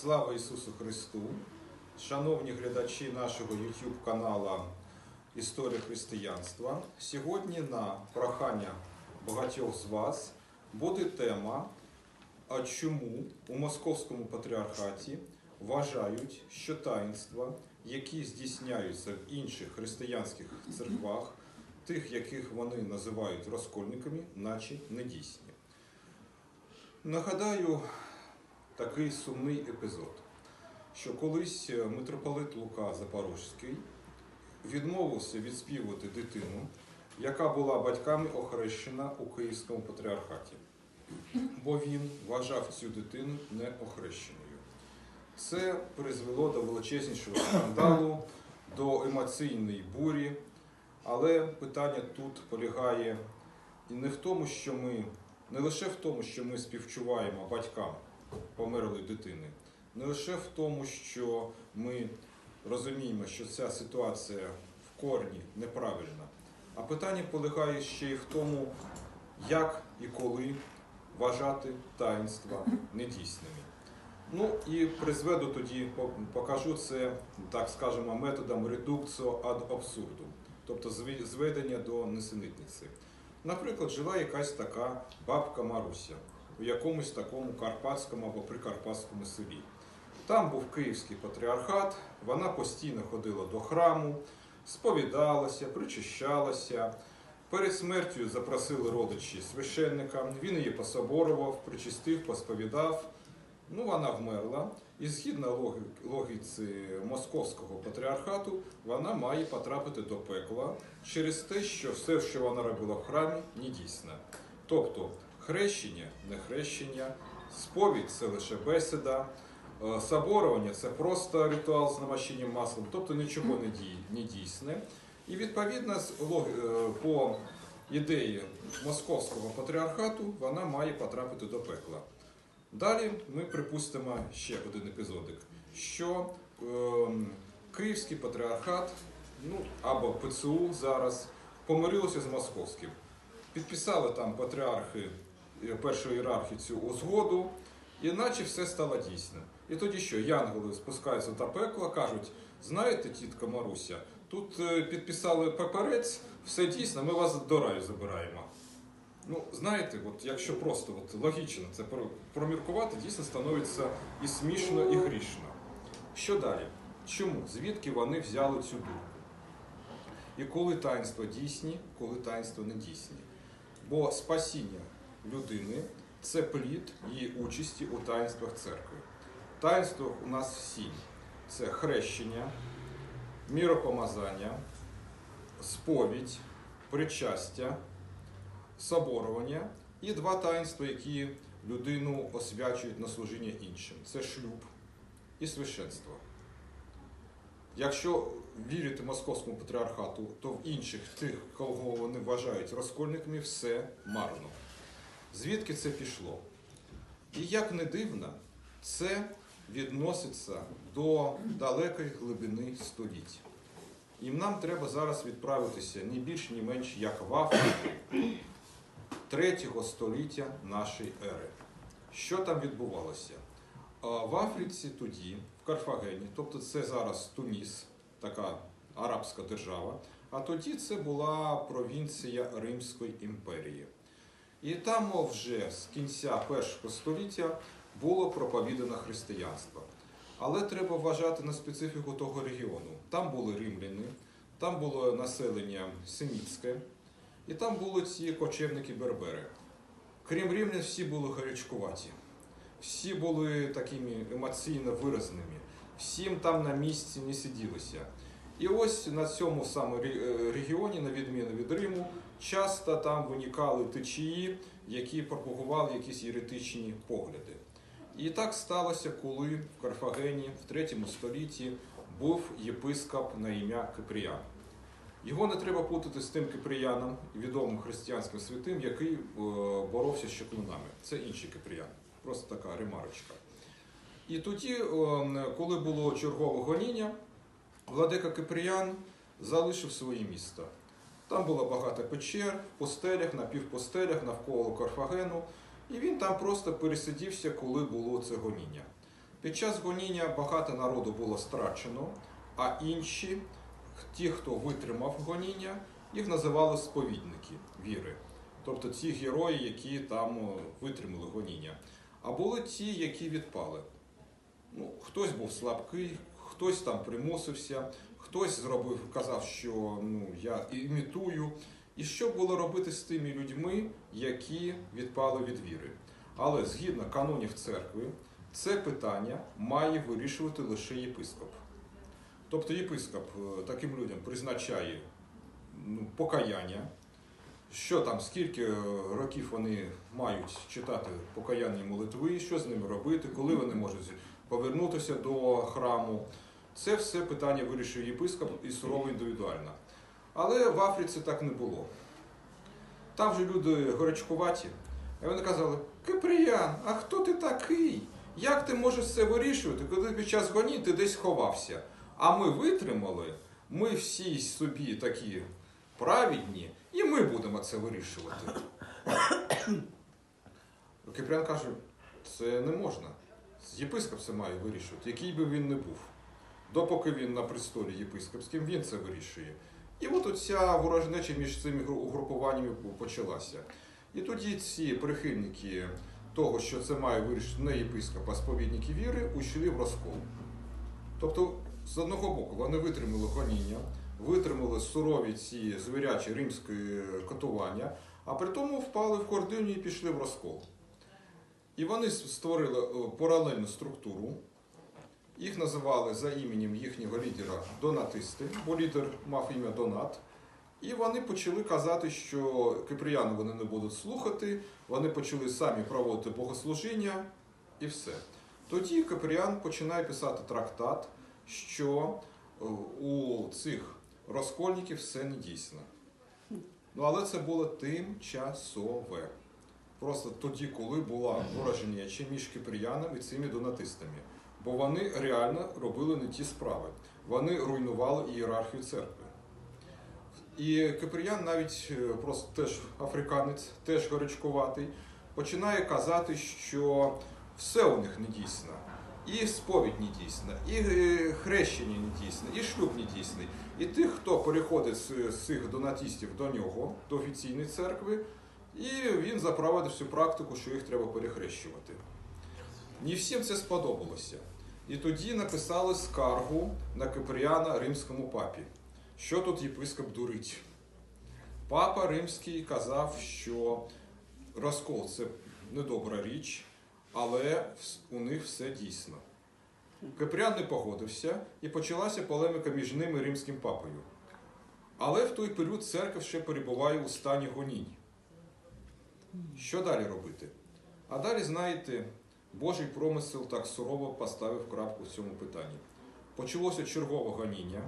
Слава Ісусу Христу! Шановні глядачі нашого YouTube каналу Історія християнства. Сьогодні на прохання багатьох з вас буде тема, а чому у Московському патріархаті вважають, що таїнства, які здійсняються в інших християнських церквах, тих, яких вони називають розкольниками, наче недійсні. Нагадаю такий сумний епізод, що колись митрополит Лука Запорозький відмовився відспівувати дитину, яка була батьками охрещена у Київському патріархаті, бо він вважав цю дитину неохрещеною. Це призвело до величезнішого скандалу, до емоційної бурі. Але питання тут полягає і не в тому, що ми не лише в тому, що ми співчуваємо батькам померлої дитини, не лише в тому, що ми розуміємо, що ця ситуація в корні неправильна, а питання полягає ще й в тому, як і коли вважати таїнства недійсними. Ну і призведу тоді, покажу це, так скажемо, методом редукціо ад абсурду, тобто зведення до несенітниці. Наприклад, жила якась така бабка Маруся у якомусь такому карпатському або прикарпатському селі. Там був київський патріархат, вона постійно ходила до храму, сповідалася, причащалася. Перед смертю запросили родичі священника, він її пособорував, причастив, посповідав. Ну, вона вмерла, і згідно логіці московського патріархату, вона має потрапити до пекла через те, що все, що вона робила в храмі, не дійсне. Тобто хрещення, не хрещення, сповідь це лише бесіда, е, соборування це просто ритуал з намащенням маслом, тобто нічого не, дій, не дійсне. І відповідно е, по ідеї московського патріархату вона має потрапити до пекла. Далі ми припустимо ще один епізодик, що ем, Київський патріархат, ну або ПЦУ зараз помирилося з московським. Підписали там патріархи першої ієрархії цю узгоду, і наче все стало дійсним. І тоді що, янголи спускаються до пекла, кажуть: знаєте, тітка Маруся, тут е, підписали паперець, все дійсно, ми вас до раю забираємо. Ну, знаєте, от якщо просто от, логічно це проміркувати, дійсно становиться і смішно, і грішно. Що далі? Чому? Звідки вони взяли цю думку? І коли таїнства дійсні, коли таїнства не дійсні? Бо спасіння людини це плід її участі у таїнствах церкви. Таїнство у нас сім: це хрещення, міропомазання, сповідь, причастя, соборування і два таїнства, які людину освячують на служіння іншим. Це шлюб і священство. Якщо вірити московському патріархату, то в інших тих, кого вони вважають розкольниками, все марно. Звідки це пішло? І як не дивно, це відноситься до далекої глибини століть. І нам треба зараз відправитися ні більш, ні менш як в Африку третього століття нашої ери. Що там відбувалося? В Африці тоді, в Карфагені, тобто це зараз Туніс, така арабська держава, а тоді це була провінція Римської імперії. І там вже з кінця першого століття було проповідано християнство. Але треба вважати на специфіку того регіону. Там були римляни, там було населення семітське, і там були ці кочевники бербери. Крім римлян, всі були гарячкуваті, всі були такими емоційно виразними, всім там на місці не сиділося. І ось на цьому саме е, регіоні, на відміну від Риму, часто там виникали течії, які пропагували якісь єретичні погляди. І так сталося, коли в Карфагені в третьому столітті був єпископ на ім'я Кипріян. Його не треба путати з тим Кипріяном, відомим християнським святим, який е, боровся з чеклунами. Це інший Кипріян. Просто така ремарочка. І тоді, е, коли було чергове гоніння, владика Кипріян залишив своє місто. Там було багато печер, постелях, напівпостелях навколо Карфагену, і він там просто пересидівся, коли було це гоніння. Під час гоніння багато народу було страчено, а інші, ті, хто витримав гоніння, їх називали сповідники віри. Тобто ті герої, які там витримали гоніння. А були ті, які відпали. Ну, хтось був слабкий, хтось там примусився, хтось зробив, казав, що ну, я імітую. І що було робити з тими людьми, які відпали від віри? Але згідно канонів церкви, це питання має вирішувати лише єпископ. Тобто єпископ е, таким людям призначає ну, покаяння, що там, скільки е, років вони мають читати покаянні молитви, що з ними робити, коли вони можуть повернутися до храму. Це все питання вирішує єпископ і сурово індивідуально. Але в Африці так не було. Там же люди горячкуваті. І вони казали: Кипріян, а хто ти такий? Як ти можеш це вирішувати, коли під час гоні ти десь ховався? А ми витримали, ми всі собі такі праведні, і ми будемо це вирішувати. Кипріан каже, це не можна. Єпископ це має вирішувати, який би він не був. Допоки він на престолі єпископським, він це вирішує. І от оця ворожнеча між цими угрупуваннями почалася. І тоді ці прихильники того, що це має вирішити не єпископ, а сповідники віри, ушли в розкол. Тобто, з одного боку, вони витримали гоніння, витримали сурові ці звірячі римські катування, а при тому впали в гординю і пішли в розкол. І вони створили е, паралельну структуру. Їх називали за іменем їхнього лідера Донатисти, бо лідер мав ім'я Донат. І вони почали казати, що киприяни вони не будуть слухати, вони почали самі проводити богослужіння і все. Тоді Кипріян починає писати трактат, що е, у цих розкольників все не дійсно. Ну, але це було тимчасове. Просто тоді, коли була ворожнеча між кипріянами і цими донатистами. Бо вони реально робили не ті справи. Вони руйнували ієрархію церкви. І Кипріян навіть е, просто теж африканець, теж горячкуватий, починає казати, що все у них не дійсно. І сповідь не дійсна, і е, хрещення не дійсне, і шлюб не дійсний. І тих, хто переходить з, цих донатістів до нього, до офіційної церкви, і він запровадив всю практику, що їх треба перехрещувати. Не всім це сподобалося. І тоді написали скаргу на Кипріяна римському папі. Що тут єпископ дурить? Папа римський казав, що розкол це недобра річ, але у них все дійсно. Кипріан не погодився і почалася полеміка між ними і римським папою. Але в той період церква ще перебуває у стані гонінь. Що далі робити? А далі, знаєте, Божий промисел так сурово поставив крапку в цьому питанні. Почалося чергове гоніння,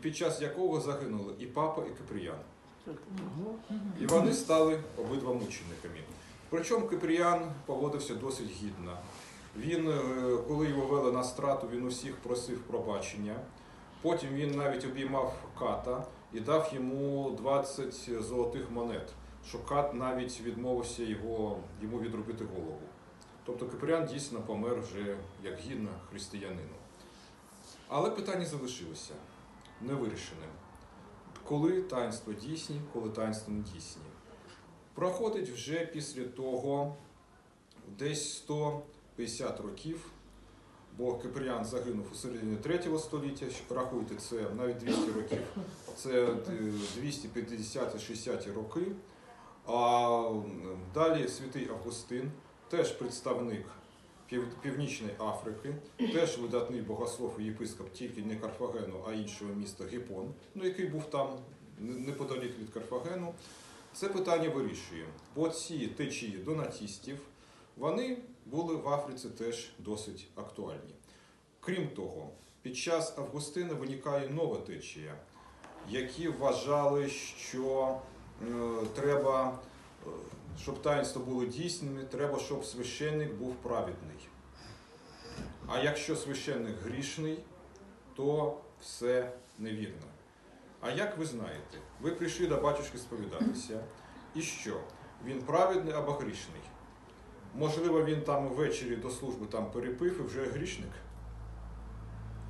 під час якого загинули і папа, і Кипріян. І вони стали обидва мучениками. Причому Кипріян поводився досить гідно. Він, е, коли його вели на страту, він усіх просив пробачення. Потім він навіть обіймав ката і дав йому 20 золотих монет, що кат навіть відмовився його, йому відрубити голову. Тобто Кипріян дійсно помер вже як гідно християнину. Але питання залишилося невирішеним. Коли таїнство дійсні, коли таїнство не дійсні. Проходить вже після того десь 150 років, бо Кипріян загинув у середині 3 століття, рахуйте, це навіть 200 років, це 250-60 роки. А далі святий Августин, теж представник Північної Африки, теж видатний богослов і єпископ тільки не Карфагену, а іншого міста Гіпон, ну який був там неподалік від Карфагену. Це питання вирішує. Бо ці течії донатістів, вони були в Африці теж досить актуальні. Крім того, під час Августина виникає нова течія, які вважали, що е, треба, щоб таїнства були дійсними, треба, щоб священник був праведний. А якщо священник грішний, то все невірно. А як ви знаєте, ви прийшли до батюшки сповідатися, і що? Він праведний або грішний? Можливо, він там ввечері до служби там перепив і вже грішник.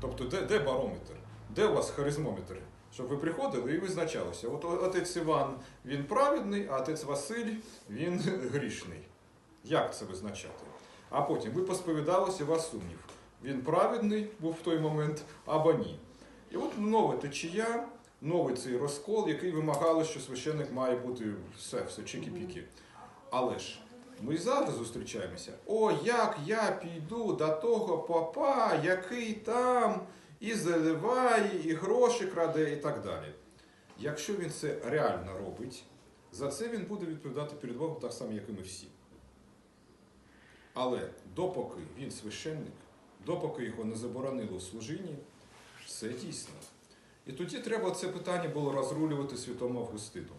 Тобто, де, де барометр? Де у вас харизмометр? Щоб ви приходили і визначалися. От отець Іван він праведний, а отець Василь він грішний. Як це визначати? А потім ви посповідалися, вас сумнів. Він праведний був в той момент або ні. І от нова течія, новий цей розкол, який вимагали, що священник має бути все, все чики-піки. Але ж ми зараз зустрічаємося. О, як я піду до того папа, який там і заливає, і гроші краде, і так далі. Якщо він це реально робить, за це він буде відповідати перед Богом так само, як і ми всі. Але допоки він священник, допоки його не заборонили у служінні, все дійсно. І тоді треба це питання було розрулювати святому Августину,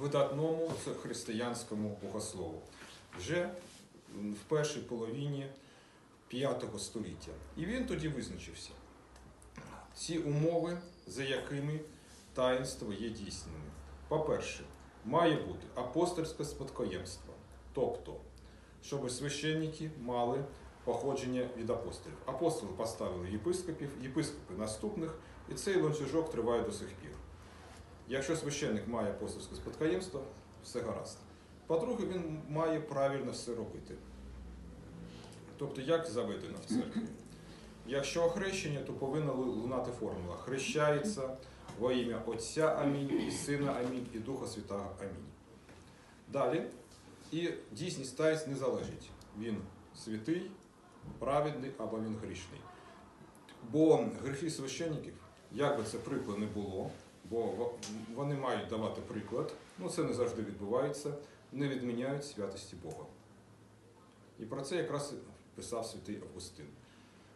видатному християнському богослову, вже в першій половині V століття. І він тоді визначився. Ці умови, за якими таїнство є дійсними. По-перше, має бути апостольське спадкоємство, тобто, щоб священники мали походження від апостолів. Апостоли поставили єпископів, єпископи наступних, і цей ланцюжок триває до сих пір. Якщо священник має апостольське спадкоємство, все гаразд. По-друге, він має правильно все робити. Тобто, як заведено в церкві. Якщо охрещення, то повинна лунати формула. Хрещається во ім'я Отця Амінь, і Сина Амінь, і Духа Святого Амінь. Далі. І дійсність таїць не залежить. Він святий, праведний або він грішний. Бо гріхи священників, як би це приклад не було, бо вони мають давати приклад, ну це не завжди відбувається, не відміняють святості Бога. І про це якраз писав святий Августин.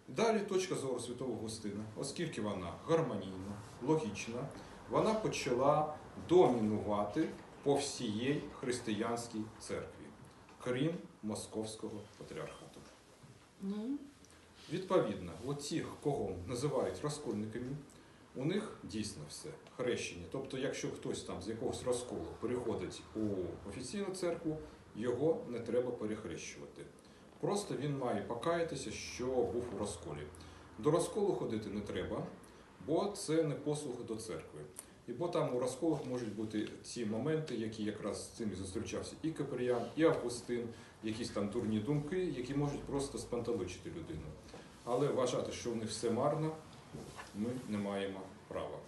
Далі точка зору святого Августина, оскільки вона гармонійна, логічна, вона почала домінувати по всієї християнській церкві, крім Московського патріархату. Ну, Відповідно, оці, кого називають розкольниками, у них дійсно все хрещення. Тобто, якщо хтось там з якогось розколу переходить у офіційну церкву, його не треба перехрещувати. Просто він має покаятися, що був у розколі. До розколу ходити не треба, бо це не послуг до церкви. І бо там у розколах можуть бути ці моменти, які якраз з цим зустрічався і Капріян, і Августин, якісь там дурні думки, які можуть просто спантеличити людину. Але вважати, що в них все марно, ми не маємо права.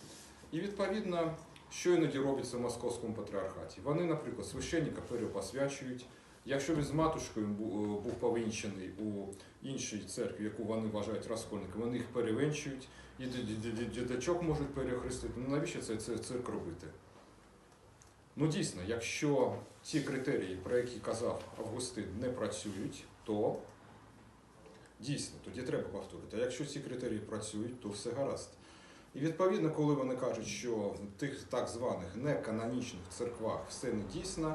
І відповідно, що іноді робиться в московському патріархаті. Вони, наприклад, священника перепосвячують. Якщо він з матушкою був повінчений у іншій церкві, яку вони вважають розкольником, вони їх перевенчують, і ді- ді- ді- діточок можуть перехрестити. Ну навіщо це цирк робити? Ну дійсно, якщо ці критерії, про які казав Августин, не працюють, то дійсно тоді треба повторити. А якщо ці критерії працюють, то все гаразд. І відповідно, коли вони кажуть, що в тих так званих неканонічних церквах все не дійсно,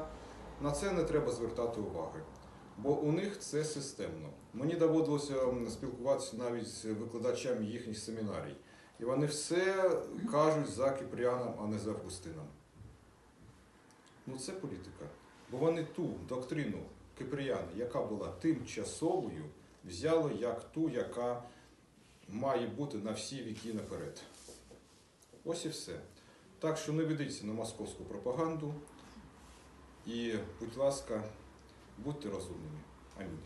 на це не треба звертати уваги. Бо у них це системно. Мені доводилося спілкуватися навіть з викладачами їхніх семінарій. І вони все кажуть за Кіпріаном, а не за Августином. Ну це політика. Бо вони ту доктрину Кипріяна, яка була тимчасовою, взяли як ту, яка має бути на всі віки наперед. Ось і все. Так що не ведіться на московську пропаганду і, будь ласка, будьте розумними. Амінь.